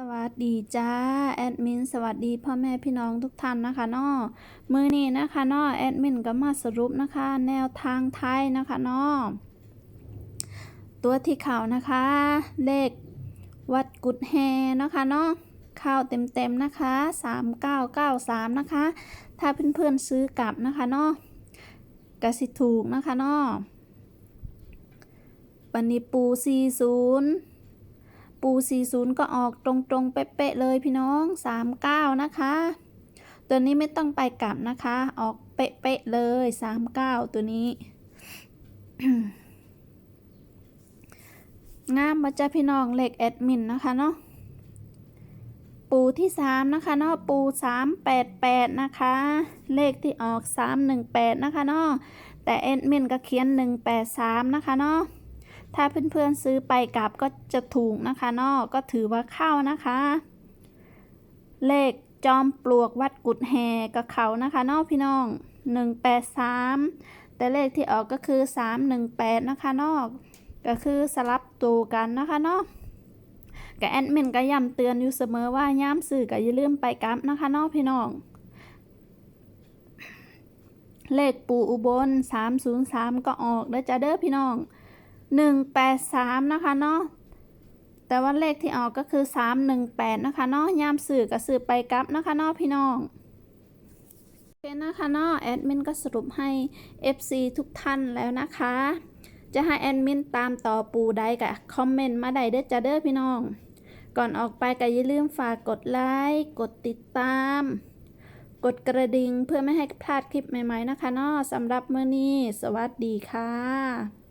สวัสดีจ้าแอดมินสวัสดีพ่อแม่พี่น้องทุกท่านนะคะเนาะมือนี้นะคะเนาะแอดมินก็มาสรุปนะคะ แนวทางไทยนะคะเนาะตัวที่เข่านะคะ เลขวัดกุดแฮนะคะเนาะเข้าเต็มๆนะคะ 3993 นะคะ ถ้าเพื่อนๆซื้อกลับนะคะเนาะกสิถูกนะคะเนาะปันนิปู40 ปู 40 ก็ออกตรงๆ เป๊ะๆเลยพี่น้อง 39 นะคะ ตัวนี้ไม่ต้องไปกลับนะคะ ออกเป๊ะๆเลย 39 ตัวนี้ งามมาจ้าพี่น้องเลขแอดมินนะคะเนาะ ปูที่ 3 นะคะเนาะ ปู 388 นะคะ เลขที่ออก 318 นะคะเนาะ แต่แอดมินก็เขียน 183 นะคะเนาะ ถ้าเพื่อนๆซื้อไปกลับก็จะถูกนะคะนาะก็ถือว่าเข้านะคะ เลขจอมปลวกวัดกุดแฮกับเขานะคะนาะพี่น้อง 183 แต่เลขที่ออกก็คือ 318 นะคะนาะก็คือสลับตัวกันนะคะนาะกับแอดมินก็ย้ำเตือนอยู่เสมอว่าย้ำสื่อก็อย่าลืมไปกลับนะคะนาะพี่น้องเลขปูอุบล 303 ก็ออกแล้วจ้ะเด้อพี่น้อง หนึ่งแปดสามนะคะเนาะแต่ว่าเลขที่ออกก็คือสามหนึ่งแปดนะคะเนาะยามสื่อกับสื่อไปกลับนะคะเนาะพี่น้องโอเคนะคะเนาะแอดมินก็สรุปให้ FC ทุกท่านแล้วนะคะ จะให้แอดมินตามต่อปูได้กับคอมเมนต์มาได้เด้อจ้าเด้อพี่น้อง ก่อนออกไปก็อย่าลืมฝากกดไลค์กดติดตาม กดกระดิ่งเพื่อไม่ให้พลาดคลิปใหม่ๆนะคะเนาะสำหรับเมื้อนี้ สวัสดีค่ะ